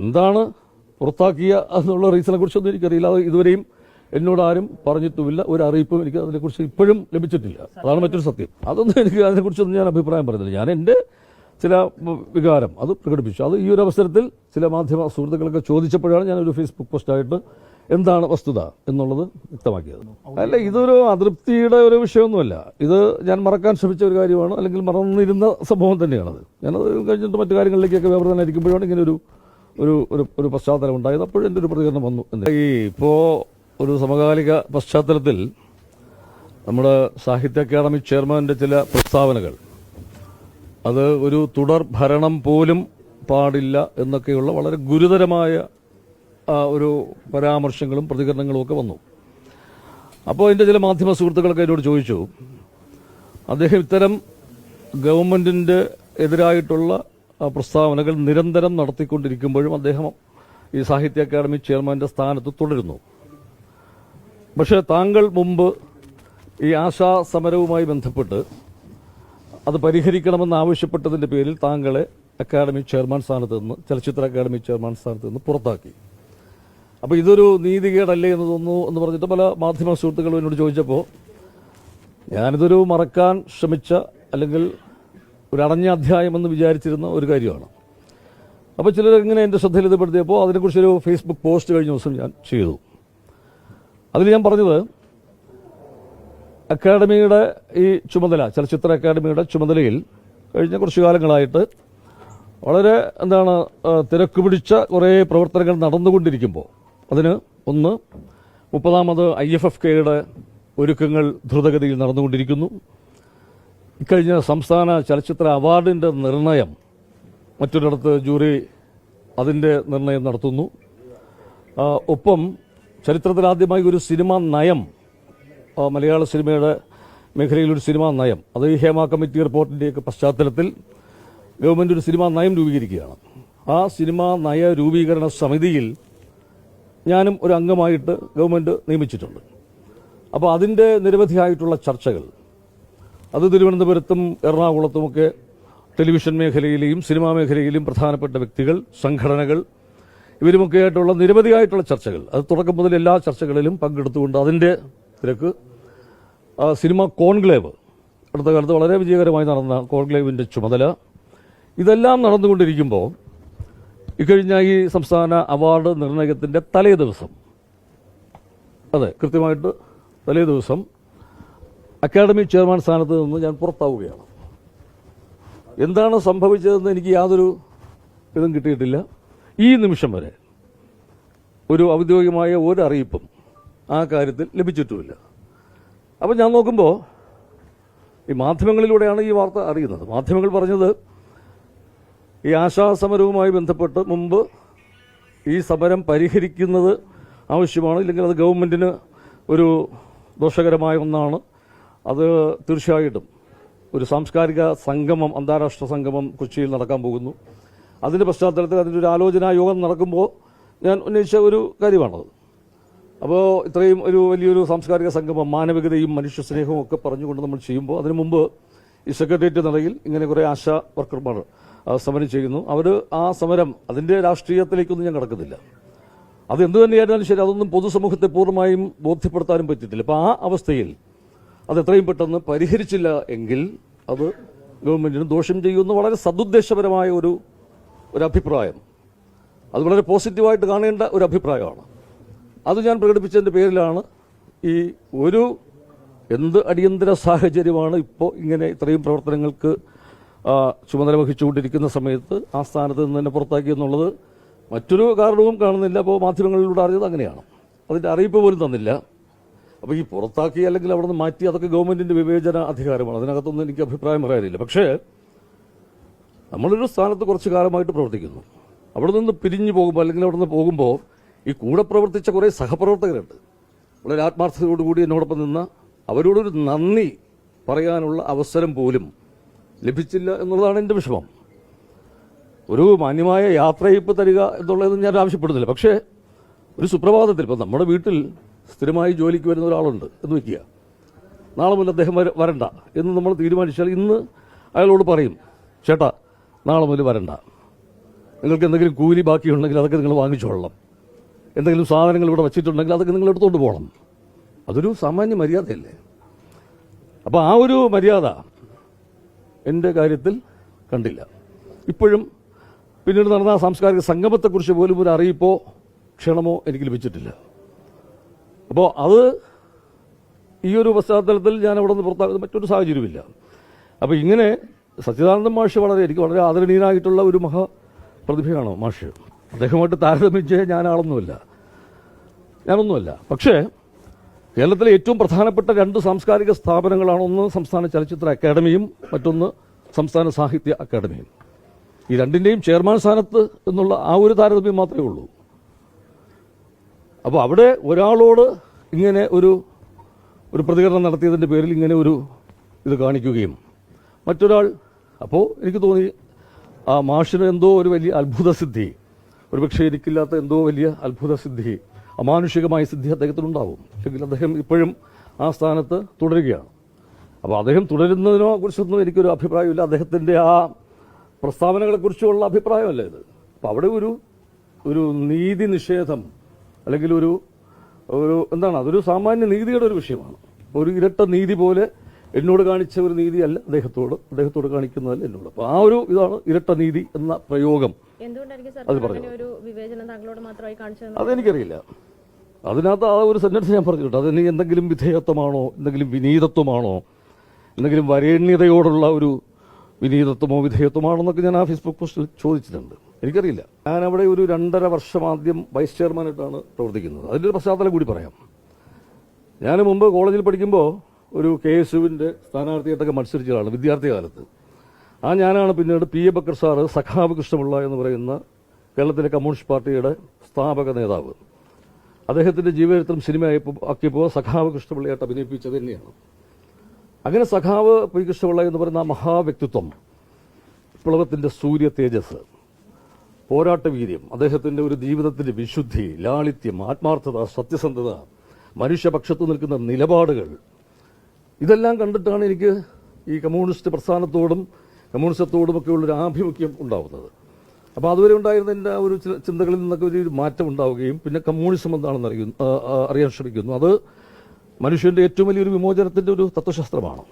എന്താണ് പുറത്താക്കിയ എന്നുള്ള റീസണെ കുറിച്ചൊന്നും എനിക്കറിയില്ല. അത് ഇതുവരെയും എന്നോട് ആരും പറഞ്ഞിട്ടുമില്ല. ഒരു അറിയിപ്പും എനിക്ക് അതിനെക്കുറിച്ച് ഇപ്പോഴും ലഭിച്ചിട്ടില്ല. അതാണ് മറ്റൊരു സത്യം. അതൊന്നും എനിക്ക് അതിനെക്കുറിച്ചൊന്നും ഞാൻ അഭിപ്രായം പറയുന്നില്ല. ഞാൻ എന്റെ ചില വികാരം അത് പ്രകടിപ്പിച്ചു. അത് ഈ ഒരു അവസരത്തിൽ ചില മാധ്യമ സുഹൃത്തുക്കളൊക്കെ ചോദിച്ചപ്പോഴാണ് ഞാനൊരു ഫേസ്ബുക്ക് പോസ്റ്റായിട്ട് എന്താണ് വസ്തുത എന്നുള്ളത് വ്യക്തമാക്കിയത്. അല്ല ഇതൊരു അതൃപ്തിയുടെ ഒരു വിഷയമൊന്നുമല്ല. ഇത് ഞാൻ മറക്കാൻ ശ്രമിച്ച ഒരു കാര്യമാണ്. അല്ലെങ്കിൽ മറന്നിരുന്ന സംഭവം തന്നെയാണത്. ഞാനത് കഴിഞ്ഞിട്ട് മറ്റു കാര്യങ്ങളിലേക്കൊക്കെ വ്യാപൃതനായിരിക്കുമ്പോഴാണ് ഇങ്ങനെ ഒരു ഒരു ഒരു ഒരു പശ്ചാത്തലം ഉണ്ടായത് അപ്പോഴും എന്റെ ഒരു പ്രതികരണം വന്നു ഇപ്പോൾ ഒരു സമകാലിക പശ്ചാത്തലത്തിൽ നമ്മുടെ സാഹിത്യ അക്കാദമി ചെയർമാന്റെ ചില പ്രസ്താവനകൾ. അത് ഒരു തുടർ ഭരണം പോലും പാടില്ല എന്നൊക്കെയുള്ള വളരെ ഗുരുതരമായ ഒരു പരാമർശങ്ങളും പ്രതികരണങ്ങളും ഒക്കെ വന്നു. അപ്പോൾ എന്റെ ചില മാധ്യമ സുഹൃത്തുക്കളൊക്കെ എന്നോട് ചോദിച്ചു അദ്ദേഹം ഇത്തരം ഗവൺമെന്റിന്റെ എതിരായിട്ടുള്ള പ്രസ്താവനകൾ നിരന്തരം നടത്തിക്കൊണ്ടിരിക്കുമ്പോഴും അദ്ദേഹം ഈ സാഹിത്യ അക്കാദമി ചെയർമാന്റെ സ്ഥാനത്ത് തുടരുന്നു. പക്ഷേ താങ്കൾ മുമ്പ് ഈ ആശാ സമരവുമായി ബന്ധപ്പെട്ട് അത് പരിഹരിക്കണമെന്ന് ആവശ്യപ്പെട്ടതിന്റെ പേരിൽ താങ്കളെ അക്കാദമി ചെയർമാൻ സ്ഥാനത്ത് നിന്ന് ചലച്ചിത്ര അക്കാദമി ചെയർമാൻ സ്ഥാനത്ത് നിന്ന് പുറത്താക്കി. അപ്പോൾ ഇതൊരു നീതികേടല്ലേ എന്ന് തോന്നുന്നു എന്ന് പറഞ്ഞിട്ട് പല മാധ്യമ സുഹൃത്തുക്കളും എന്നോട് ചോദിച്ചപ്പോൾ ഞാനിതൊരു മറക്കാൻ ശ്രമിച്ച അല്ലെങ്കിൽ ഒരു അടഞ്ഞ അധ്യായം എന്ന് വിചാരിച്ചിരുന്ന ഒരു കാര്യമാണ്. അപ്പോൾ ചിലർ ഇങ്ങനെ എന്റെ ശ്രദ്ധയിൽ ഇത് പെടുത്തിയപ്പോൾ അതിനെക്കുറിച്ചൊരു ഫേസ്ബുക്ക് പോസ്റ്റ് കഴിഞ്ഞ ദിവസം ഞാൻ ചെയ്തു. അതിൽ ഞാൻ പറഞ്ഞത് അക്കാഡമിയുടെ ഈ ചുമതല ചലച്ചിത്ര അക്കാദമിയുടെ ചുമതലയിൽ കഴിഞ്ഞ കുറച്ചു കാലങ്ങളായിട്ട് വളരെ എന്താണ് തിരക്ക് പിടിച്ച കുറേ പ്രവർത്തനങ്ങൾ നടന്നുകൊണ്ടിരിക്കുമ്പോൾ അതിന് ഒന്ന് മുപ്പതാമത് ഐ എഫ് എഫ് കെയുടെ ഒരുക്കങ്ങൾ ദ്രുതഗതിയിൽ നടന്നുകൊണ്ടിരിക്കുന്നു. ഇക്കഴിഞ്ഞ സംസ്ഥാന ചലച്ചിത്ര അവാർഡിന്റെ നിർണയം മറ്റൊരിടത്ത് ജൂറി അതിന്റെ നിർണയം നടത്തുന്നു. ഒപ്പം ചരിത്രത്തിലാദ്യമായി ഒരു സിനിമ നയം മലയാള സിനിമയുടെ മേഖലയിലൊരു സിനിമാ നയം അത് ഈ ഹേമ കമ്മിറ്റി റിപ്പോർട്ടിന്റെയൊക്കെ പശ്ചാത്തലത്തിൽ ഗവൺമെന്റ് ഒരു സിനിമാ നയം രൂപീകരിക്കുകയാണ്. ആ സിനിമാ നയ രൂപീകരണ സമിതിയിൽ ഞാനും ഒരു അംഗമായിട്ട് ഗവൺമെന്റ് നിയമിച്ചിട്ടുണ്ട്. അപ്പോൾ അതിന്റെ നിരവധിയായിട്ടുള്ള ചർച്ചകൾ അത് തിരുവനന്തപുരത്തും എറണാകുളത്തുമൊക്കെ ടെലിവിഷൻ മേഖലയിലെയും സിനിമാ മേഖലയിലെയും പ്രധാനപ്പെട്ട വ്യക്തികൾ സംഘടനകൾ ഇവരുമൊക്കെയായിട്ടുള്ള നിരവധിയായിട്ടുള്ള ചർച്ചകൾ. അത് തുടക്കം മുതൽ എല്ലാ ചർച്ചകളിലും പങ്കെടുത്തുകൊണ്ട് അതിന്റെ തിരക്ക്. Cinema conclave. അടുത്ത കാലത്ത് വളരെ വിജയകരമായി നടന്ന കോൺക്ലേവിന്റെ ചുമതല. ഇതെല്ലാം നടന്നുകൊണ്ടിരിക്കുമ്പോൾ ഇക്കഴിഞ്ഞ ഈ സംസ്ഥാന അവാർഡ് നിർണയത്തിന്റെ തലേ ദിവസം. അതെ കൃത്യമായിട്ട് തലേ ദിവസം അക്കാദമി ചെയർമാൻ സ്ഥാനത്ത് നിന്ന് ഞാൻ പുറത്താവുകയാണ്. എന്താണ് സംഭവിച്ചതെന്ന് എനിക്ക് യാതൊരു ഇതും കിട്ടിയിട്ടില്ല. ഈ നിമിഷം വരെ ഒരു ഔദ്യോഗികമായ ഒരു അറിയിപ്പും ആ കാര്യത്തിൽ ലഭിച്ചിട്ടുമില്ല. അപ്പം ഞാൻ നോക്കുമ്പോൾ ഈ മാധ്യമങ്ങളിലൂടെയാണ് ഈ വാർത്ത അറിയുന്നത്. മാധ്യമങ്ങൾ പറഞ്ഞത് ഈ ആശാസമരവുമായി ബന്ധപ്പെട്ട് മുമ്പ് ഈ സമരം പരിഹരിക്കുന്നത് ആവശ്യമാണ് ഇല്ലെങ്കിൽ അത് ഗവൺമെന്റിന് ഒരു ദോഷകരമായ ഒന്നാണ്. അത് തീർച്ചയായിട്ടും ഒരു സാംസ്കാരിക സംഗമം അന്താരാഷ്ട്ര സംഗമം കൊച്ചിയിൽ നടക്കാൻ പോകുന്നു. അതിന്റെ പശ്ചാത്തലത്തിൽ അതിന്റെ ഒരു ആലോചനാ യോഗം നടക്കുമ്പോൾ ഞാൻ ഉന്നയിച്ച ഒരു കാര്യമാണത്. അപ്പോൾ ഇത്രയും ഒരു വലിയൊരു സാംസ്കാരിക സംഗമം മാനവികതയും മനുഷ്യ സ്നേഹവും ഒക്കെ പറഞ്ഞുകൊണ്ട് നമ്മൾ ചെയ്യുമ്പോൾ അതിനു മുമ്പ് ഈ സെക്രട്ടേറിയറ്റ് നടയിൽ ഇങ്ങനെ കുറേ ആശാ വർക്കർമാർ സമരം ചെയ്യുന്നു. അവർ ആ സമരം അതിന്റെ രാഷ്ട്രീയത്തിലേക്കൊന്നും ഞാൻ കടക്കുന്നില്ല. അത് എന്തു തന്നെയായിരുന്നാലും ശരി അതൊന്നും പൊതുസമൂഹത്തെ പൂർണമായും ബോധ്യപ്പെടുത്താനും പറ്റിയിട്ടില്ല. അപ്പോൾ ആ അവസ്ഥയിൽ അത് എത്രയും പെട്ടെന്ന് പരിഹരിച്ചില്ല എങ്കിൽ അത് ഗവൺമെന്റിന് ദോഷം ചെയ്യുമെന്ന് വളരെ സതുദ്ദേശപരമായ ഒരു ഒരു അഭിപ്രായം അത് വളരെ പോസിറ്റീവായിട്ട് കാണേണ്ട ഒരു അഭിപ്രായമാണ് അത് ഞാൻ പ്രകടിപ്പിച്ചതിന്റെ പേരിലാണ് ഈ ഒരു എന്ത് അടിയന്തര സാഹചര്യമാണ് ഇപ്പോൾ ഇങ്ങനെ ഇത്രയും പ്രവർത്തനങ്ങൾക്ക് ചുമതല വഹിച്ചുകൊണ്ടിരിക്കുന്ന സമയത്ത് ആ സ്ഥാനത്ത് നിന്ന് തന്നെ പുറത്താക്കി എന്നുള്ളത് മറ്റൊരു കാരണവും കാണുന്നില്ല. അപ്പോൾ മാധ്യമങ്ങളിലൂടെ അറിഞ്ഞത് അങ്ങനെയാണ്. അതിന്റെ അറിയിപ്പ് പോലും തന്നില്ല. അപ്പോൾ ഈ പുറത്താക്കി അല്ലെങ്കിൽ അവിടെ നിന്ന് മാറ്റി അതൊക്കെ ഗവൺമെന്റിന്റെ വിവേചന അധികാരമാണ്. അതിനകത്തൊന്നും എനിക്ക് അഭിപ്രായം പറയാനില്ല. പക്ഷേ നമ്മളൊരു സ്ഥാനത്ത് കുറച്ച് കാലമായിട്ട് പ്രവർത്തിക്കുന്നു. അവിടെ നിന്ന് പിരിഞ്ഞു പോകുമ്പോൾ അല്ലെങ്കിൽ അവിടെ നിന്ന് പോകുമ്പോൾ ഈ കൂടെ പ്രവർത്തിച്ച കുറേ സഹപ്രവർത്തകരുണ്ട്. വളരെ ആത്മാർത്ഥതയോടുകൂടി എന്നോടൊപ്പം നിന്ന അവരോടൊരു നന്ദി പറയാനുള്ള അവസരം പോലും ലഭിച്ചില്ല എന്നുള്ളതാണ് എന്റെ വിഷമം. ഒരു മാന്യമായ യാത്രയിപ്പ് തരിക എന്നുള്ളതൊന്നും ഞാൻ ആവശ്യപ്പെടുന്നില്ല. പക്ഷേ ഒരു സുപ്രഭാതത്തിൽ ഇപ്പം നമ്മുടെ വീട്ടിൽ സ്ഥിരമായി ജോലിക്ക് വരുന്ന ഒരാളുണ്ട് എന്ന് വയ്ക്കുക. നാളെ മുതൽ അദ്ദേഹം വര- വരണ്ട എന്ന് നമ്മൾ തീരുമാനിച്ചാൽ ഇന്ന് അയാളോട് പറയും ചേട്ടാ നാളെ മുതൽ വരണ്ട. നിങ്ങൾക്ക് എന്തെങ്കിലും കൂലി ബാക്കിയുണ്ടെങ്കിൽ അതൊക്കെ നിങ്ങൾ വാങ്ങിച്ചോളണം എന്തെങ്കിലും സാധനങ്ങൾ ഇവിടെ വെച്ചിട്ടുണ്ടെങ്കിൽ അതൊക്കെ നിങ്ങൾ എടുത്തുകൊണ്ട് പോകണം. അതൊരു സാമാന്യ മര്യാദയല്ലേ? അപ്പോൾ ആ ഒരു മര്യാദ എന്റെ കാര്യത്തിൽ കണ്ടില്ല. ഇപ്പോഴും പിന്നീട് നടന്ന സാംസ്കാരിക സംഗമത്തെക്കുറിച്ച് പോലും ഒരു അറിയിപ്പോ ക്ഷണമോ എനിക്ക് ലഭിച്ചിട്ടില്ല. അപ്പോൾ അത് ഈ ഒരു പശ്ചാത്തലത്തിൽ ഞാൻ അവിടെ നിന്ന് പുറത്താക്കുന്ന മറ്റൊരു സാഹചര്യമില്ല അപ്പോൾ ഇങ്ങനെ സച്ചിദാനന്ദ മാഷ് വളരെ എനിക്ക് വളരെ ആദരണീയനായിട്ടുള്ള ഒരു മഹാ പ്രതിഭയാണ് മാഷ്. അദ്ദേഹമായിട്ട് താരതമ്യം ഞാൻ ആളൊന്നുമല്ല ഞാനൊന്നുമല്ല. പക്ഷേ കേരളത്തിലെ ഏറ്റവും പ്രധാനപ്പെട്ട രണ്ട് സാംസ്കാരിക സ്ഥാപനങ്ങളാണ്. ഒന്ന് സംസ്ഥാന ചലച്ചിത്ര അക്കാദമിയും മറ്റൊന്ന് സംസ്ഥാന സാഹിത്യ അക്കാദമിയും. ഈ രണ്ടിന്റെയും ചെയർമാൻ സ്ഥാനത്ത് എന്നുള്ള ആ ഒരു താരതമ്യം മാത്രമേ ഉള്ളൂ. അപ്പോൾ അവിടെ ഒരാളോട് ഇങ്ങനെ ഒരു ഒരു പ്രതികരണം നടത്തിയതിന്റെ പേരിൽ ഇങ്ങനെ ഒരു ഇത് കാണിക്കുകയും മറ്റൊരാൾ അപ്പോൾ എനിക്ക് തോന്നി ആ മാഷിന് എന്തോ ഒരു വലിയ അത്ഭുത സിദ്ധി ഒരുപക്ഷെ എനിക്കില്ലാത്ത എന്തോ വലിയ അത്ഭുത സിദ്ധി അമാനുഷികമായ സിദ്ധി അദ്ദേഹത്തിനുണ്ടാവും. അല്ലെങ്കിൽ അദ്ദേഹം ഇപ്പോഴും ആ സ്ഥാനത്ത് തുടരുകയാണ്. അപ്പോൾ അദ്ദേഹം തുടരുന്നതിനോ കുറിച്ചൊന്നും എനിക്കൊരു അഭിപ്രായമില്ല. അദ്ദേഹത്തിന്റെ ആ പ്രസ്താവനകളെക്കുറിച്ചുള്ള അഭിപ്രായമല്ല ഇത്. അപ്പോൾ അവിടെ ഒരു ഒരു നീതി നിഷേധം അല്ലെങ്കിൽ ഒരു ഒരു എന്താണ് അതൊരു സാമാന്യ നീതിയുടെ ഒരു വിഷയമാണ്. ഒരു ഇരട്ട നീതി പോലെ എന്നോട് കാണിച്ച ഒരു നീതിയല്ല അദ്ദേഹത്തോട്. അദ്ദേഹത്തോട് കാണിക്കുന്നതല്ല എന്നോട്. അപ്പോൾ ആ ഒരു ഇതാണ് ഇരട്ട നീതി എന്ന പ്രയോഗം. അത് പറയുന്നത്. പറഞ്ഞോ. അതെനിക്കറിയില്ല. അതിനകത്ത് ആ ഒരു സെന്റൻസ് ഞാൻ പറഞ്ഞിട്ടുണ്ട്. അതിന് എന്തെങ്കിലും വിധേയത്വമാണോ എന്തെങ്കിലും വിനീതത്വമാണോ എന്തെങ്കിലും വരേണ്യതയോടുള്ള ഒരു വിനീതത്വമോ വിധേയത്വമാണെന്നൊക്കെ ഞാൻ ആ ഫേസ്ബുക്ക് പോസ്റ്റിൽ ചോദിച്ചിട്ടുണ്ട്. എനിക്കറിയില്ല. ഞാൻ അവിടെ ഒരു രണ്ടര വർഷം ആദ്യം വൈസ് ചെയർമാനായിട്ടാണ് പ്രവർത്തിക്കുന്നത്. അതിന്റെ ഒരു പശ്ചാത്തലം കൂടി പറയാം. ഞാൻ മുമ്പ് കോളേജിൽ പഠിക്കുമ്പോൾ ഒരു കെ എസ് യുവിന്റെ സ്ഥാനാർത്ഥിയായിട്ടൊക്കെ മത്സരിച്ച ആളാണ് വിദ്യാർത്ഥി കാലത്ത്. ആ ഞാനാണ് പിന്നീട് പി എ ബക്കർ സാറ് സഖാവ് കൃഷ്ണപിള്ള എന്ന് പറയുന്ന കേരളത്തിലെ കമ്മ്യൂണിസ്റ്റ് പാർട്ടിയുടെ സ്ഥാപക നേതാവ്. അദ്ദേഹത്തിന്റെ ജീവചരിത്രം സിനിമയായി ആക്കിയപ്പോൾ സഖാവ് കൃഷ്ണപിള്ളയായിട്ട് അഭിനയിപ്പിച്ചത് തന്നെയാണ്. അങ്ങനെ സഖാവ് പി കൃഷ്ണപിള്ള എന്ന് പറയുന്ന മഹാവ്യക്തിത്വം വിപ്ലവത്തിന്റെ സൂര്യ തേജസ് പോരാട്ട വീര്യം അദ്ദേഹത്തിന്റെ ഒരു ജീവിതത്തിന്റെ വിശുദ്ധി ലാളിത്യം ആത്മാർത്ഥത സത്യസന്ധത മനുഷ്യപക്ഷത്ത് നിൽക്കുന്ന നിലപാടുകൾ ഇതെല്ലാം കണ്ടിട്ടാണ് എനിക്ക് ഈ കമ്മ്യൂണിസ്റ്റ് പ്രസ്ഥാനത്തോടും കമ്മ്യൂണിസത്തോടുമൊക്കെ ഉള്ളൊരു ആഭിമുഖ്യം ഉണ്ടാവുന്നത്. അപ്പോൾ അതുവരെ ഉണ്ടായിരുന്ന എന്റെ ഒരു ചിന്തകളിൽ നിന്നൊക്കെ ഒരു മാറ്റം ഉണ്ടാവുകയും പിന്നെ കമ്മ്യൂണിസം എന്താണെന്ന് അറിയുന്നു അറിയാൻ ശ്രമിക്കുന്നു. അത് മനുഷ്യന്റെ ഏറ്റവും വലിയൊരു വിമോചനത്തിന്റെ ഒരു തത്വശാസ്ത്രമാണ്.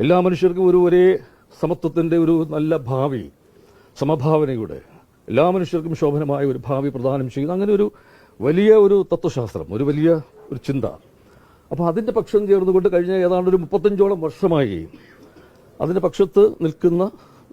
എല്ലാ മനുഷ്യർക്കും ഒരു ഒരേ സമത്വത്തിന്റെ ഒരു നല്ല ഭാവി സമഭാവനയുടെ എല്ലാ മനുഷ്യർക്കും ശോഭനമായ ഒരു ഭാവി പ്രദാനം ചെയ്യുന്ന അങ്ങനെ ഒരു വലിയ ഒരു തത്വശാസ്ത്രം ഒരു വലിയ ഒരു ചിന്ത. അപ്പോൾ അതിന്റെ പക്ഷം ചേർന്നുകൊണ്ട് കഴിഞ്ഞ ഏതാണ്ട് ഒരു മുപ്പത്തഞ്ചോളം വർഷമായി അതിന്റെ പക്ഷത്ത് നിൽക്കുന്ന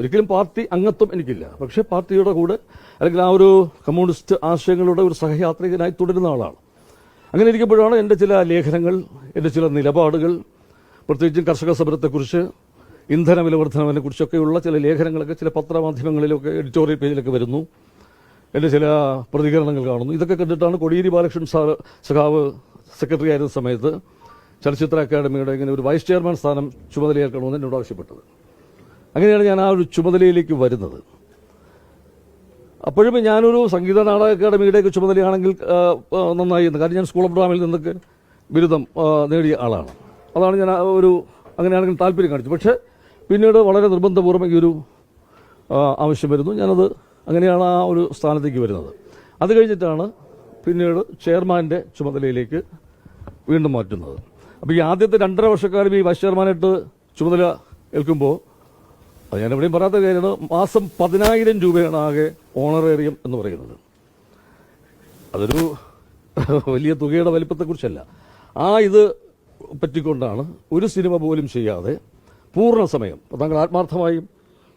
ഒരിക്കലും പാർട്ടി അംഗത്വം എനിക്കില്ല. പക്ഷേ പാർട്ടിയുടെ കൂടെ അല്ലെങ്കിൽ ആ ഒരു കമ്മ്യൂണിസ്റ്റ് ആശയങ്ങളുടെ ഒരു സഹയാത്രികനായി തുടരുന്ന ആളാണ്. അങ്ങനെ ഇരിക്കുമ്പോഴാണ് എന്റെ ചില ലേഖനങ്ങൾ എന്റെ ചില നിലപാടുകൾ പ്രത്യേകിച്ചും കർഷക സമരത്തെക്കുറിച്ച് ഇന്ധന വില വർധനവിനെ കുറിച്ചൊക്കെയുള്ള ചില ലേഖനങ്ങളൊക്കെ ചില പത്രമാധ്യമങ്ങളിലൊക്കെ എഡിറ്റോറിയൽ പേജിലൊക്കെ വരുന്നു. എന്റെ ചില പ്രതികരണങ്ങൾ കാണുന്നു. ഇതൊക്കെ കണ്ടിട്ടാണ് കോടിയേരി ബാലകൃഷ്ണൻ സാർ സഖാവ് സെക്രട്ടറി ആയിരുന്ന സമയത്ത് ചലച്ചിത്ര അക്കാദമിയുടെ ഇങ്ങനെ ഒരു വൈസ് ചെയർമാൻ സ്ഥാനം ചുമതലയേൽക്കണമെന്ന് എന്നോട് ആവശ്യപ്പെട്ടത്. അങ്ങനെയാണ് ഞാൻ ആ ഒരു ചുമതലയിലേക്ക് വരുന്നത്. അപ്പോഴും ഞാനൊരു സംഗീത നാടക അക്കാദമിയുടെയൊക്കെ ചുമതലയാണെങ്കിൽ നന്നായിരുന്നു കാരണം ഞാൻ സ്കൂൾ ഓഫ് ഡ്രാമയിൽ നിന്നൊക്കെ ബിരുദം നേടിയ ആളാണ്. അതാണ് ഞാൻ ഒരു അങ്ങനെയാണെങ്കിൽ താല്പര്യം കാണിച്ചു പക്ഷേ പിന്നീട് വളരെ നിർബന്ധപൂർവം ഈ ഒരു ആവശ്യം വരുന്നു. ഞാനത് അങ്ങനെയാണ് ആ ഒരു സ്ഥാനത്തേക്ക് വരുന്നത്. അത് കഴിഞ്ഞിട്ടാണ് പിന്നീട് ചെയർമാന്റെ ചുമതലയിലേക്ക് വീണ്ടും മാറ്റുന്നത്. അപ്പോൾ ഈ ആദ്യത്തെ രണ്ടര വർഷക്കാലം ഈ വൈസ് ചെയർമാനായിട്ട് ചുമതല ഏൽക്കുമ്പോൾ അത് ഞാൻ എവിടെയും പറയാത്ത കാര്യമാണ്. മാസം പതിനായിരം രൂപയാണ് ആകെ ഓണറേറിയം എന്ന് പറയുന്നത്. അതൊരു വലിയ തുകയുടെ വലിപ്പത്തെക്കുറിച്ചല്ല. ആ ഇത് പറ്റിക്കൊണ്ടാണ് ഒരു സിനിമ പോലും ചെയ്യാതെ പൂർണ സമയം താങ്കൾ ആത്മാർത്ഥമായും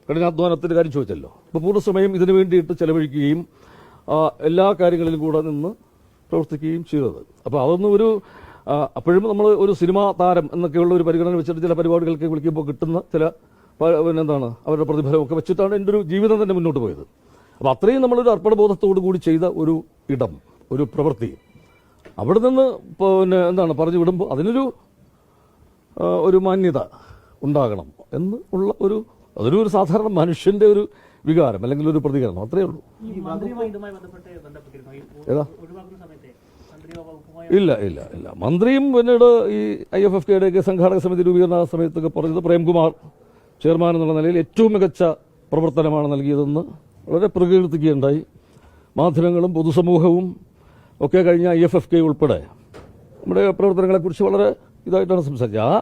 കഠിനാധ്വാനത്തിന്റെ കാര്യം ചോദിച്ചല്ലോ. അപ്പോൾ പൂർണ സമയം ഇതിനു വേണ്ടിയിട്ട് ചെലവഴിക്കുകയും എല്ലാ കാര്യങ്ങളിലും കൂടെ നിന്ന് പ്രവർത്തിക്കുകയും ചെയ്തത്. അപ്പോൾ അതൊന്നും ഒരു അപ്പോഴും നമ്മൾ ഒരു സിനിമാ താരം എന്നൊക്കെയുള്ള ഒരു പരിഗണന വെച്ചിട്ട് ചില പരിപാടികൾക്ക് വിളിക്കുമ്പോൾ കിട്ടുന്ന ചില പിന്നെന്താണ്? അവരുടെ പ്രതിഫലമൊക്കെ വെച്ചിട്ടാണ് എന്റെ ഒരു ജീവിതം തന്നെ മുന്നോട്ട് പോയത്. അപ്പോൾ അത്രയും നമ്മളൊരു അർപ്പണബോധത്തോടു കൂടി ചെയ്ത ഒരു ഇടം ഒരു പ്രവൃത്തി. അവിടെ നിന്ന് പിന്നെ എന്താണ് പറഞ്ഞു വിടുമ്പോൾ അതിനൊരു ഒരു മാന്യത ഉണ്ടാകണം എന്ന് ഉള്ള ഒരു അതൊരു ഒരു സാധാരണ മനുഷ്യന്റെ ഒരു വികാരം അല്ലെങ്കിൽ ഒരു പ്രതികരണം. അത്രയേ ഉള്ളൂ. ഏതാ? ഇല്ല ഇല്ല ഇല്ല. മന്ത്രിയും പിന്നീട് ഈ ഐ എഫ് എഫ് കെയുടെ സംഘാടക സമിതി രൂപീകരണ സമയത്തൊക്കെ പറഞ്ഞത് പ്രേംകുമാർ ചെയർമാൻ എന്നുള്ള നിലയിൽ ഏറ്റവും മികച്ച പ്രവർത്തനമാണ് നൽകിയതെന്ന് വളരെ പ്രകീർത്തിക്കുകയുണ്ടായി. മാധ്യമങ്ങളും പൊതുസമൂഹവും ഒക്കെ കഴിഞ്ഞ ഐ എഫ് എഫ് കെ ഉൾപ്പെടെ നമ്മുടെ പ്രവർത്തനങ്ങളെക്കുറിച്ച് വളരെ ഇതായിട്ടാണ് സംസാരിച്ചത്. ആ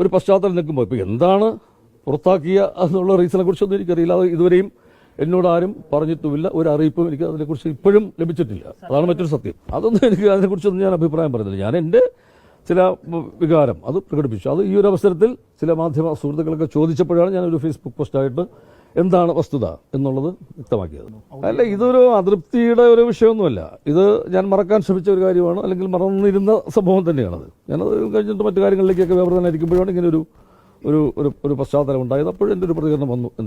ഒരു പശ്ചാത്തലം നിൽക്കുമ്പോൾ ഇപ്പോൾ എന്താണ് പുറത്താക്കിയ എന്നുള്ള റീസണെ കുറിച്ചൊന്നും എനിക്കറിയില്ല. അത് ഇതുവരെയും എന്നോട് ആരും പറഞ്ഞിട്ടുമില്ല. ഒരു അറിയിപ്പും എനിക്ക് അതിനെക്കുറിച്ച് ഇപ്പോഴും ലഭിച്ചിട്ടില്ല. അതാണ് മറ്റൊരു സത്യം. അതൊന്നും എനിക്ക് അതിനെക്കുറിച്ചൊന്നും ഞാൻ അഭിപ്രായം പറയുന്നില്ല. ഞാൻ എന്റെ ചില വികാരം അത് പ്രകടിപ്പിച്ചു. അത് ഈ ഒരു അവസരത്തിൽ ചില മാധ്യമ സുഹൃത്തുക്കളൊക്കെ ചോദിച്ചപ്പോഴാണ് ഞാനൊരു ഫേസ്ബുക്ക് പോസ്റ്റായിട്ട് എന്താണ് വസ്തുത എന്നുള്ളത് വ്യക്തമാക്കിയത്. അല്ല ഇതൊരു അതൃപ്തിയുടെ ഒരു വിഷയമൊന്നുമല്ല. ഇത് ഞാൻ മറക്കാൻ ശ്രമിച്ച ഒരു കാര്യമാണ് അല്ലെങ്കിൽ മറന്നിരുന്ന സംഭവം തന്നെയാണത്. ഞാനത് കഴിഞ്ഞിട്ട് മറ്റു കാര്യങ്ങളിലേക്കൊക്കെ വ്യാപൃതനായിരിക്കുമ്പോഴാണ് ഇങ്ങനെ ഒരു ഒരു ഒരു പശ്ചാത്തലം ഉണ്ടായത് അപ്പോഴും എന്റെ ഒരു പ്രതികരണം വന്നു